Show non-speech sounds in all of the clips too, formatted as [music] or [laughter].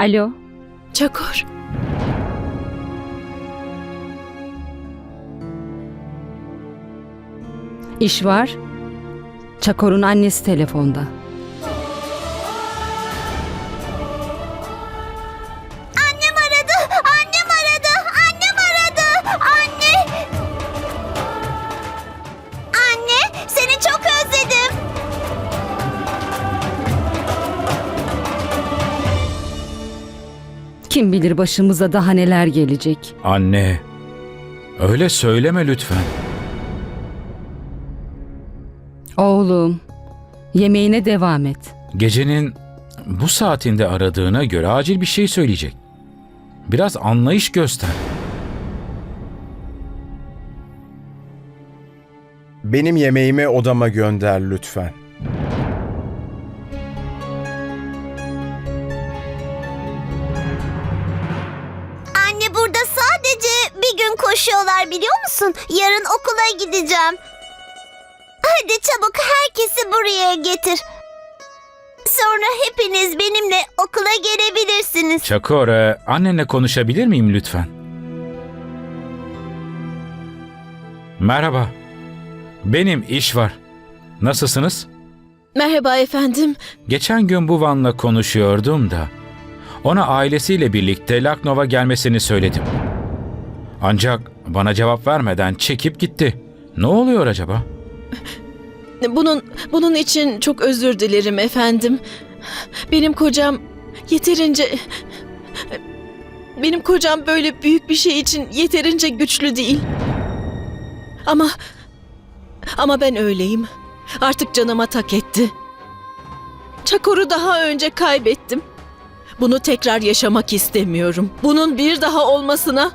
Alo, Çakor. iş var. Çakor'un annesi telefonda. Bilir başımıza daha neler gelecek. Anne, öyle söyleme lütfen. Oğlum, yemeğine devam et. Gecenin bu saatinde aradığına göre acil bir şey söyleyecek. Biraz anlayış göster. Benim yemeğimi odama gönder lütfen. Musun? Yarın okula gideceğim. Hadi çabuk herkesi buraya getir. Sonra hepiniz benimle okula gelebilirsiniz. Çakor, e, annenle konuşabilir miyim lütfen? Merhaba. Benim iş var. Nasılsınız? Merhaba efendim. Geçen gün bu Van'la konuşuyordum da ona ailesiyle birlikte Laknova gelmesini söyledim. Ancak bana cevap vermeden çekip gitti. Ne oluyor acaba? Bunun bunun için çok özür dilerim efendim. Benim kocam yeterince benim kocam böyle büyük bir şey için yeterince güçlü değil. Ama ama ben öyleyim. Artık canıma tak etti. Çakor'u daha önce kaybettim. Bunu tekrar yaşamak istemiyorum. Bunun bir daha olmasına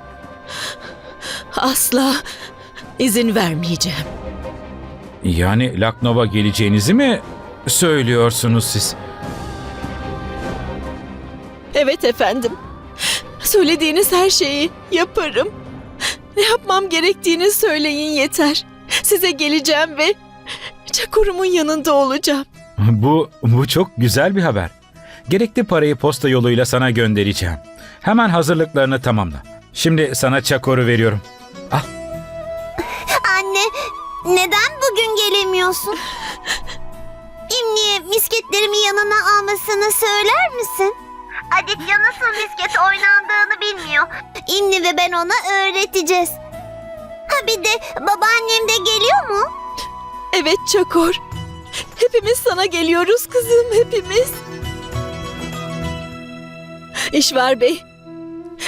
asla izin vermeyeceğim. Yani Laknova geleceğinizi mi söylüyorsunuz siz? Evet efendim. Söylediğiniz her şeyi yaparım. Ne yapmam gerektiğini söyleyin yeter. Size geleceğim ve Çakur'umun yanında olacağım. Bu, bu çok güzel bir haber. Gerekli parayı posta yoluyla sana göndereceğim. Hemen hazırlıklarını tamamla. Şimdi sana çakoru veriyorum. Anne, neden bugün gelemiyorsun? İmni'ye misketlerimi yanına almasını söyler misin? Aditya nasıl misket oynandığını bilmiyor. İmni ve ben ona öğreteceğiz. Ha bir de babaannem de geliyor mu? Evet Çakor. Hepimiz sana geliyoruz kızım hepimiz. İşver Bey.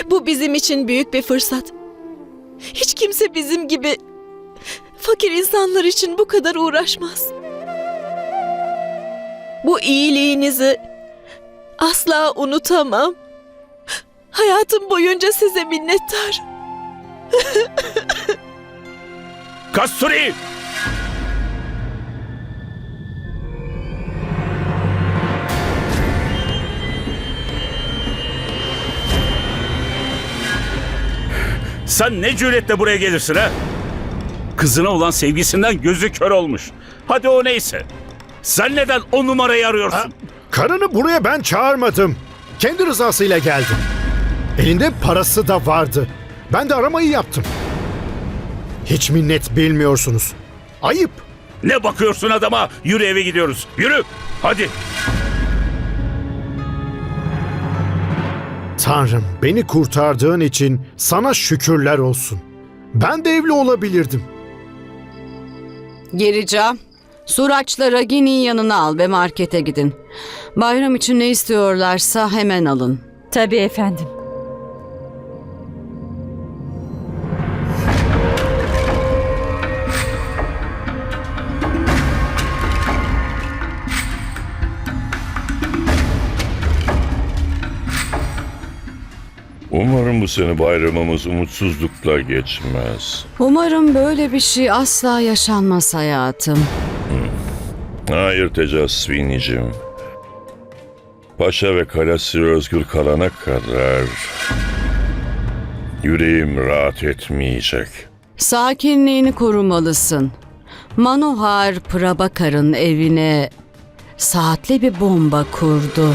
Bu bizim için büyük bir fırsat. Hiç kimse bizim gibi fakir insanlar için bu kadar uğraşmaz. Bu iyiliğinizi asla unutamam. Hayatım boyunca size minnettarım. Kasturi! Sen ne cüretle buraya gelirsin ha? Kızına olan sevgisinden gözü kör olmuş. Hadi o neyse. Sen neden o numarayı arıyorsun? Ha, karını buraya ben çağırmadım. Kendi rızasıyla geldi. Elinde parası da vardı. Ben de aramayı yaptım. Hiç minnet bilmiyorsunuz. Ayıp. Ne bakıyorsun adama? Yürü eve gidiyoruz. Yürü. Hadi. Tanrım beni kurtardığın için sana şükürler olsun. Ben de evli olabilirdim. Gerica, Suraç'la Ragini'yi yanına al ve markete gidin. Bayram için ne istiyorlarsa hemen alın. Tabii efendim. Umarım bu sene bayramımız umutsuzlukla geçmez. Umarım böyle bir şey asla yaşanmaz hayatım. Hayır Tecasvini'cim. Paşa ve kalesi özgür kalana kadar yüreğim rahat etmeyecek. Sakinliğini korumalısın. Manohar Prabakar'ın evine saatli bir bomba kurdu.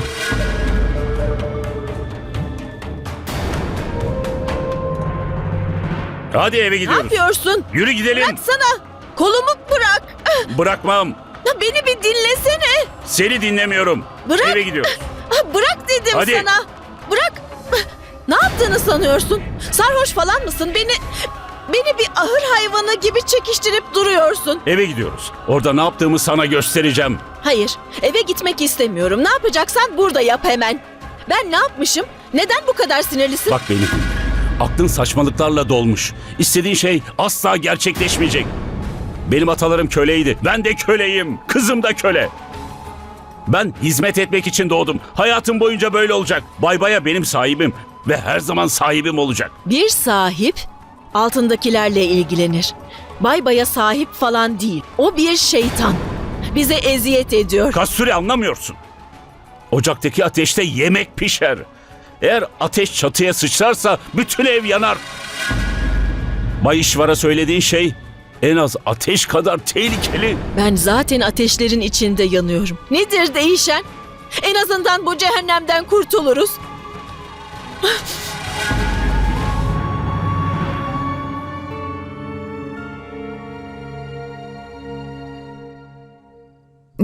Hadi eve Ne gidiyoruz. yapıyorsun? Yürü gidelim. Bıraksana. Kolumu bırak. Bırakmam. Beni bir dinlesene. Seni dinlemiyorum. Bırak. Eve gidiyoruz. [laughs] Ah, Bırak dedim Hadi. sana. Bırak. Ne yaptığını sanıyorsun? Sarhoş falan mısın? Beni beni bir ahır hayvanı gibi çekiştirip duruyorsun. Eve gidiyoruz. Orada ne yaptığımı sana göstereceğim. Hayır, eve gitmek istemiyorum. Ne yapacaksan burada yap hemen. Ben ne yapmışım? Neden bu kadar sinirlisin? Bak beni. Aklın saçmalıklarla dolmuş. İstediğin şey asla gerçekleşmeyecek. Benim atalarım köleydi. Ben de köleyim. Kızım da köle. Ben hizmet etmek için doğdum. Hayatım boyunca böyle olacak. Bay Baya benim sahibim ve her zaman sahibim olacak. Bir sahip altındakilerle ilgilenir. Bay baya sahip falan değil. O bir şeytan. Bize eziyet ediyor. Kasturi anlamıyorsun. Ocaktaki ateşte yemek pişer. Eğer ateş çatıya sıçrarsa bütün ev yanar. Bay İşvar'a söylediğin şey en az ateş kadar tehlikeli. Ben zaten ateşlerin içinde yanıyorum. Nedir değişen? En azından bu cehennemden kurtuluruz.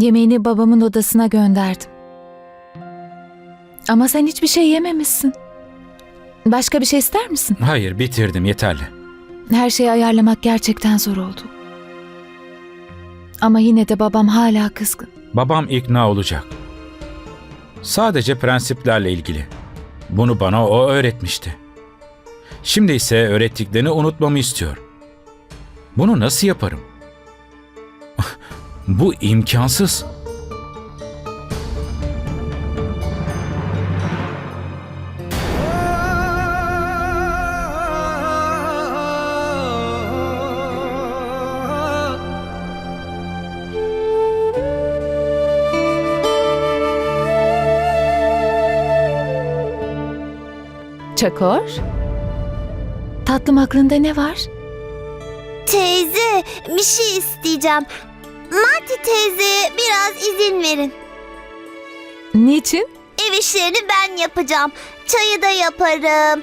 Yemeğini babamın odasına gönderdim. Ama sen hiçbir şey yememişsin. Başka bir şey ister misin? Hayır bitirdim yeterli. Her şeyi ayarlamak gerçekten zor oldu. Ama yine de babam hala kızgın. Babam ikna olacak. Sadece prensiplerle ilgili. Bunu bana o öğretmişti. Şimdi ise öğrettiklerini unutmamı istiyor. Bunu nasıl yaparım? [laughs] Bu imkansız. Çakor? Tatlım aklında ne var? Teyze bir şey isteyeceğim. Marti teyzeye biraz izin verin. Niçin? Ev işlerini ben yapacağım. Çayı da yaparım.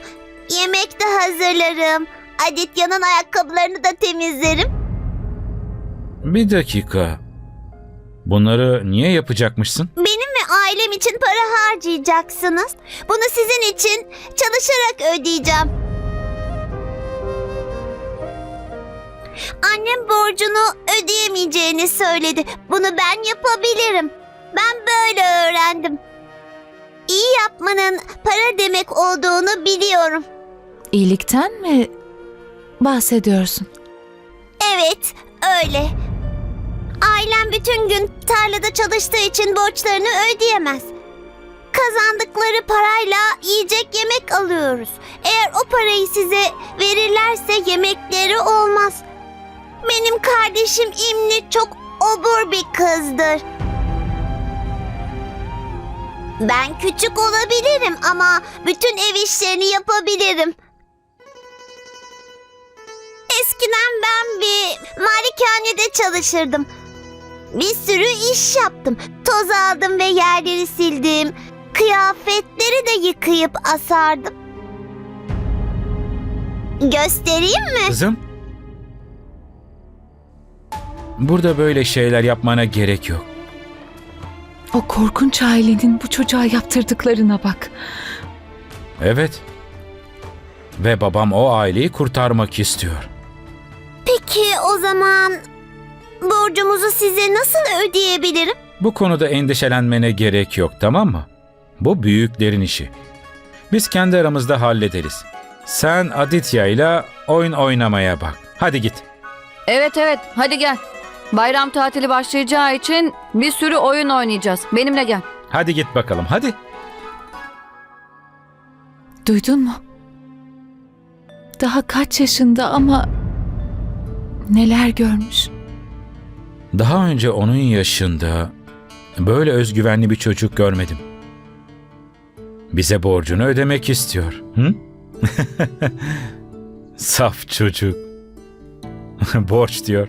Yemek de hazırlarım. Aditya'nın ayakkabılarını da temizlerim. Bir dakika. Bunları niye yapacakmışsın? Benim ve ailem için para harcayacaksınız. Bunu sizin için çalışarak ödeyeceğim. Annem borcunu ödeyemeyeceğini söyledi. Bunu ben yapabilirim. Ben böyle öğrendim. İyi yapmanın para demek olduğunu biliyorum. İyilikten mi bahsediyorsun? Evet, öyle. Ailem bütün gün tarlada çalıştığı için borçlarını ödeyemez. Kazandıkları parayla yiyecek yemek alıyoruz. Eğer o parayı size verirlerse yemekleri olmaz. Benim kardeşim İmni çok obur bir kızdır. Ben küçük olabilirim ama bütün ev işlerini yapabilirim. Eskiden ben bir malikanede çalışırdım. Bir sürü iş yaptım. Toz aldım ve yerleri sildim. Kıyafetleri de yıkayıp asardım. Göstereyim mi? Kızım? Burada böyle şeyler yapmana gerek yok. O korkunç ailenin bu çocuğa yaptırdıklarına bak. Evet. Ve babam o aileyi kurtarmak istiyor. Peki o zaman borcumuzu size nasıl ödeyebilirim? Bu konuda endişelenmene gerek yok tamam mı? Bu büyüklerin işi. Biz kendi aramızda hallederiz. Sen Aditya ile oyun oynamaya bak. Hadi git. Evet evet hadi gel. Bayram tatili başlayacağı için bir sürü oyun oynayacağız. Benimle gel. Hadi git bakalım hadi. Duydun mu? Daha kaç yaşında ama neler görmüş. Daha önce onun yaşında böyle özgüvenli bir çocuk görmedim. Bize borcunu ödemek istiyor. Hı? [laughs] Saf çocuk. [laughs] Borç diyor.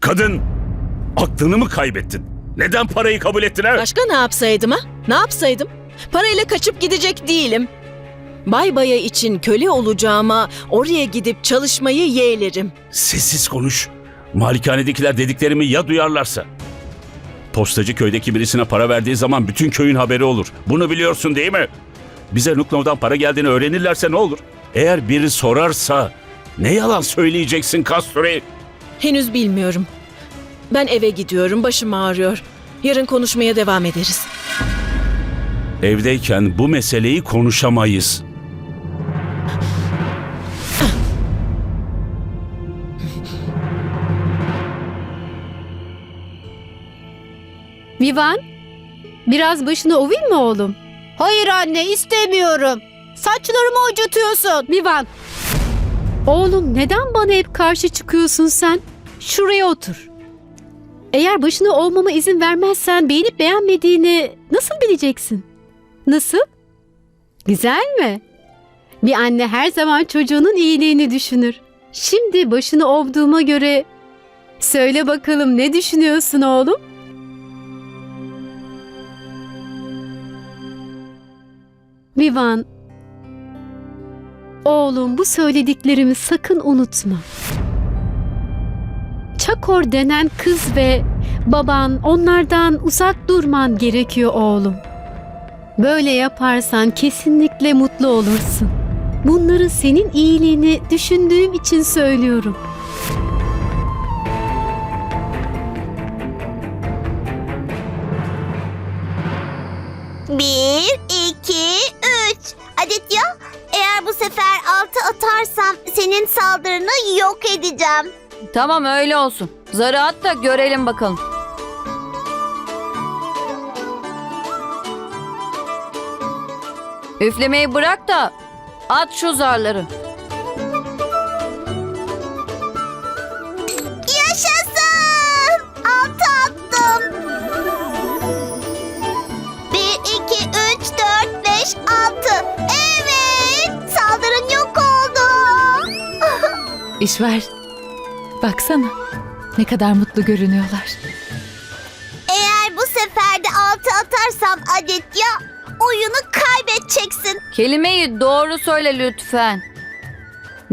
Kadın, aklını mı kaybettin? Neden parayı kabul ettin ha? Başka ne yapsaydım ha? Ne yapsaydım? Parayla kaçıp gidecek değilim. Bay Baya için köle olacağıma oraya gidip çalışmayı yeğlerim. Sessiz konuş. Malikanedekiler dediklerimi ya duyarlarsa? Postacı köydeki birisine para verdiği zaman bütün köyün haberi olur. Bunu biliyorsun değil mi? Bize Nuknov'dan para geldiğini öğrenirlerse ne olur? Eğer biri sorarsa ne yalan söyleyeceksin Kasturi? Henüz bilmiyorum. Ben eve gidiyorum, başım ağrıyor. Yarın konuşmaya devam ederiz. Evdeyken bu meseleyi konuşamayız. [laughs] Vivan, biraz başını ovayım mı oğlum? Hayır anne istemiyorum. Saçlarımı acıtıyorsun. Vivan. Oğlum neden bana hep karşı çıkıyorsun sen? Şuraya otur. Eğer başını ovmama izin vermezsen beğenip beğenmediğini nasıl bileceksin? Nasıl? Güzel mi? Bir anne her zaman çocuğunun iyiliğini düşünür. Şimdi başını ovduğuma göre söyle bakalım ne düşünüyorsun oğlum? Vivan. Oğlum bu söylediklerimi sakın unutma. Çakor denen kız ve baban onlardan uzak durman gerekiyor oğlum. Böyle yaparsan kesinlikle mutlu olursun. Bunları senin iyiliğini düşündüğüm için söylüyorum. Bir, iki. Aditya, eğer bu sefer altı atarsam senin saldırını yok edeceğim. Tamam öyle olsun. Zarı at da görelim bakalım. Üflemeyi bırak da at şu zarları. İşver. Baksana. Ne kadar mutlu görünüyorlar. Eğer bu sefer de altı atarsam Aditya, oyunu kaybedeceksin. Kelimeyi doğru söyle lütfen.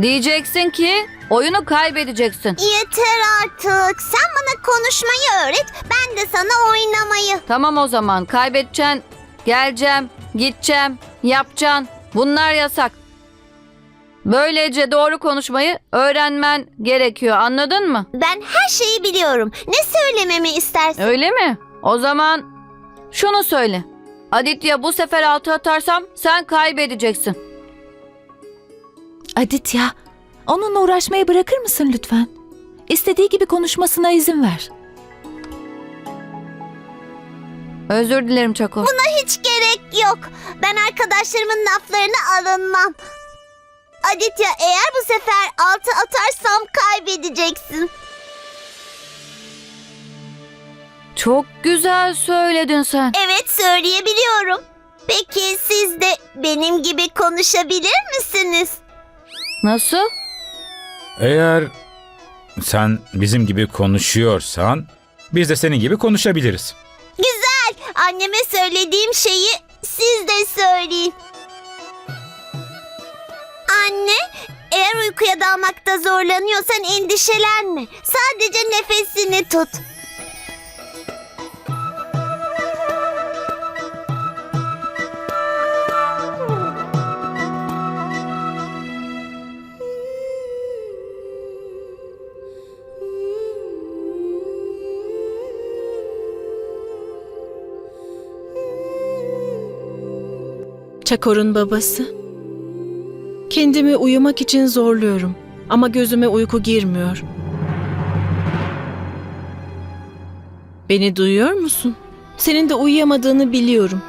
Diyeceksin ki oyunu kaybedeceksin. Yeter artık. Sen bana konuşmayı öğret, ben de sana oynamayı. Tamam o zaman kaybedeceksin. Geleceğim, gideceğim, yapacaksın. Bunlar yasak. Böylece doğru konuşmayı öğrenmen gerekiyor. Anladın mı? Ben her şeyi biliyorum. Ne söylememi istersin? Öyle mi? O zaman şunu söyle. Aditya bu sefer altı atarsam sen kaybedeceksin. Aditya, onunla uğraşmayı bırakır mısın lütfen? İstediği gibi konuşmasına izin ver. Özür dilerim Çako. Buna hiç gerek yok. Ben arkadaşlarımın laflarına alınmam. Aditya eğer bu sefer altı atarsam kaybedeceksin. Çok güzel söyledin sen. Evet söyleyebiliyorum. Peki siz de benim gibi konuşabilir misiniz? Nasıl? Eğer sen bizim gibi konuşuyorsan biz de senin gibi konuşabiliriz. Güzel. Anneme söylediğim şeyi siz de söyleyin. Anne, eğer uykuya dalmakta zorlanıyorsan endişelenme. Sadece nefesini tut. Çakor'un babası. Kendimi uyumak için zorluyorum ama gözüme uyku girmiyor. Beni duyuyor musun? Senin de uyuyamadığını biliyorum.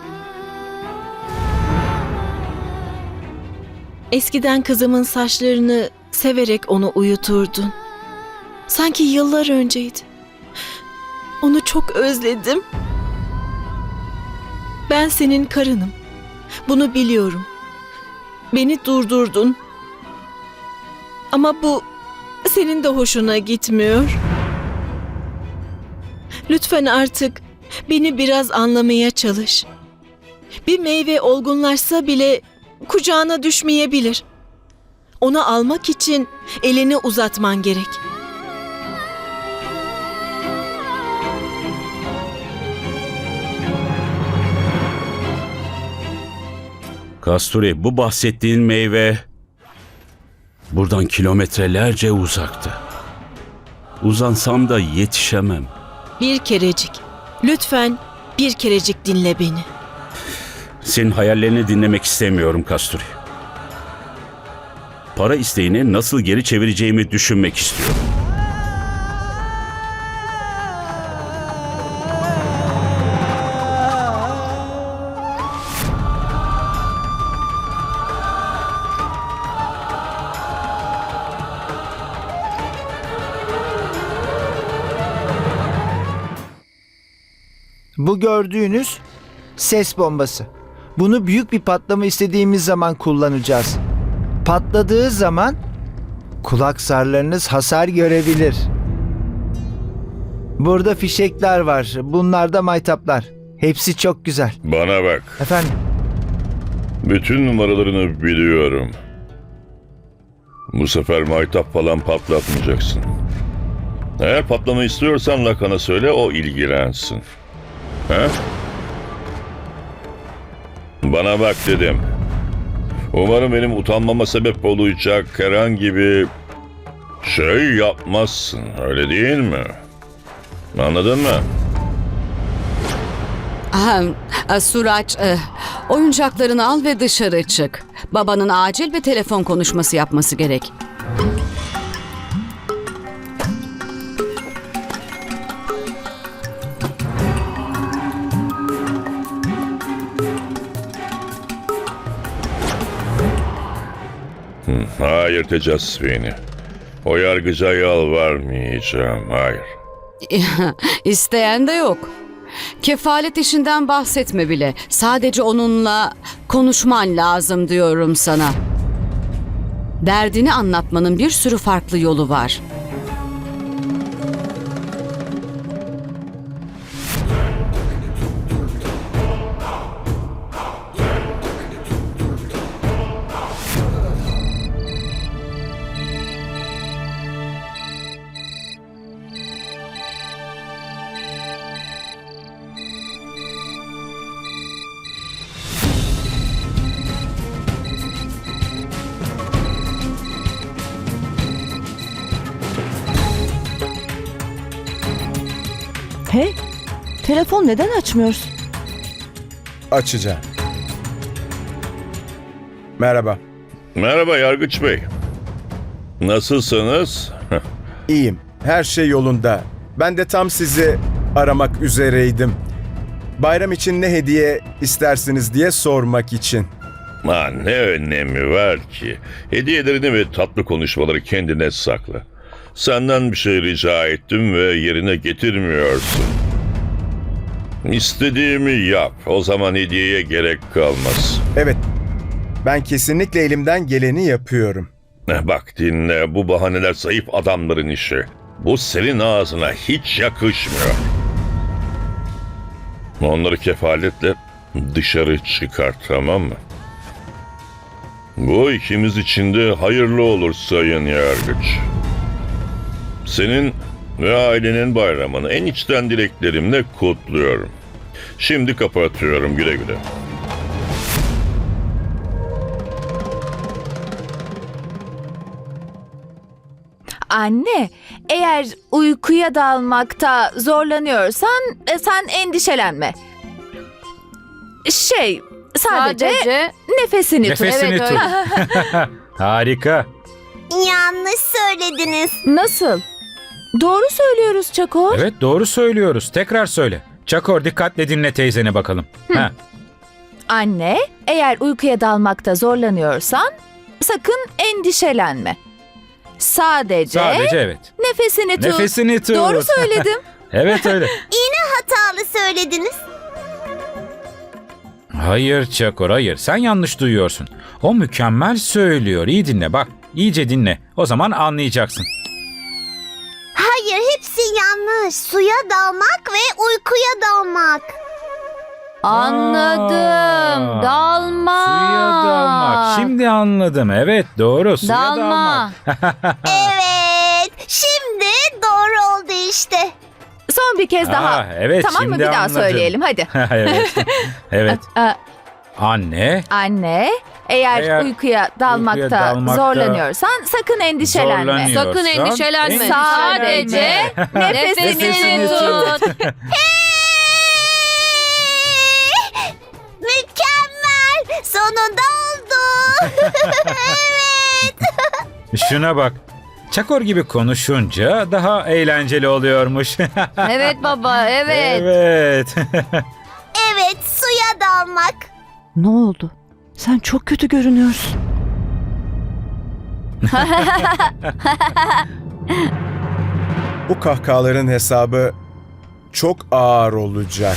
Eskiden kızımın saçlarını severek onu uyuturdun. Sanki yıllar önceydi. Onu çok özledim. Ben senin karınım. Bunu biliyorum. Beni durdurdun. Ama bu senin de hoşuna gitmiyor. Lütfen artık beni biraz anlamaya çalış. Bir meyve olgunlaşsa bile kucağına düşmeyebilir. Onu almak için elini uzatman gerek. Kasturi bu bahsettiğin meyve buradan kilometrelerce uzakta. Uzansam da yetişemem. Bir kerecik. Lütfen bir kerecik dinle beni. Senin hayallerini dinlemek istemiyorum Kasturi. Para isteğini nasıl geri çevireceğimi düşünmek istiyorum. Bu gördüğünüz ses bombası. Bunu büyük bir patlama istediğimiz zaman kullanacağız. Patladığı zaman kulak zarlarınız hasar görebilir. Burada fişekler var. Bunlar da maytaplar. Hepsi çok güzel. Bana bak. Efendim? Bütün numaralarını biliyorum. Bu sefer maytap falan patlatmayacaksın. Eğer patlama istiyorsan Lakan'a söyle o ilgilensin. He? Bana bak dedim. Umarım benim utanmama sebep olacak herhangi bir şey yapmazsın. Öyle değil mi? Anladın mı? Ahem, e, Suraç, e, oyuncaklarını al ve dışarı çık. Babanın acil bir telefon konuşması yapması gerek. Hayır Tecasvini. O yargıca yalvarmayacağım. Hayır. [laughs] İsteyen de yok. Kefalet işinden bahsetme bile. Sadece onunla konuşman lazım diyorum sana. Derdini anlatmanın bir sürü farklı yolu var. Neden açmıyorsun? Açacağım. Merhaba. Merhaba Yargıç Bey. Nasılsınız? [laughs] İyiyim. Her şey yolunda. Ben de tam sizi aramak üzereydim. Bayram için ne hediye istersiniz diye sormak için. Ha, ne önemi var ki? Hediyelerini ve tatlı konuşmaları kendine sakla. Senden bir şey rica ettim ve yerine getirmiyorsun. İstediğimi yap. O zaman hediyeye gerek kalmaz. Evet. Ben kesinlikle elimden geleni yapıyorum. Eh, Bak dinle bu bahaneler zayıf adamların işi. Bu senin ağzına hiç yakışmıyor. Onları kefaletle dışarı çıkar tamam mı? Bu ikimiz için de hayırlı olur sayın yargıç. Senin ve ailenin bayramını en içten dileklerimle kutluyorum. Şimdi kapatıyorum güle güle. Anne, eğer uykuya dalmakta zorlanıyorsan e, sen endişelenme. Şey, sadece, Sadece nefesini, tut. Nefesini Evet, tut. [laughs] [laughs] Harika. Yanlış söylediniz. Nasıl? Doğru söylüyoruz Çakor. Evet doğru söylüyoruz. Tekrar söyle. Çakor dikkatle dinle teyzeni bakalım. Ha. Anne, eğer uykuya dalmakta zorlanıyorsan sakın endişelenme. Sadece, Sadece evet. nefesini tut. Nefesini tut. Doğru söyledim. [laughs] Evet öyle. Hatalı söylediniz. Hayır Çakor hayır. Sen yanlış duyuyorsun. O mükemmel söylüyor. İyi dinle bak. İyice dinle. O zaman anlayacaksın. Hayır hepsi yanlış. Suya dalmak ve uykuya dalmak. Anladım. Aa, Dalma. Suya dalmak. Şimdi anladım. Evet doğru. Suya Dalma. dalmak. [laughs] [laughs] Evet. Şimdi doğru oldu işte. Son bir kez daha. Aa, evet tamam mı? şimdi Bir daha anladım. söyleyelim hadi. [laughs] evet. evet. Aa, Anne Anne, eğer, Eğer uykuya dalmakta, uykuya dalmakta zorlanıyorsan sakın endişelenme. Sakın endişelenme. Sadece nefesini, Nefesini tut. [laughs] Mükemmel. Sonunda oldu. [laughs] evet. şuna bak. Çakor gibi konuşunca daha eğlenceli oluyormuş. [laughs] evet baba, evet. evet. Evet suya dalmak. Ne oldu? Sen çok kötü görünüyorsun. Bu kahkahaların hesabı çok ağır olacak.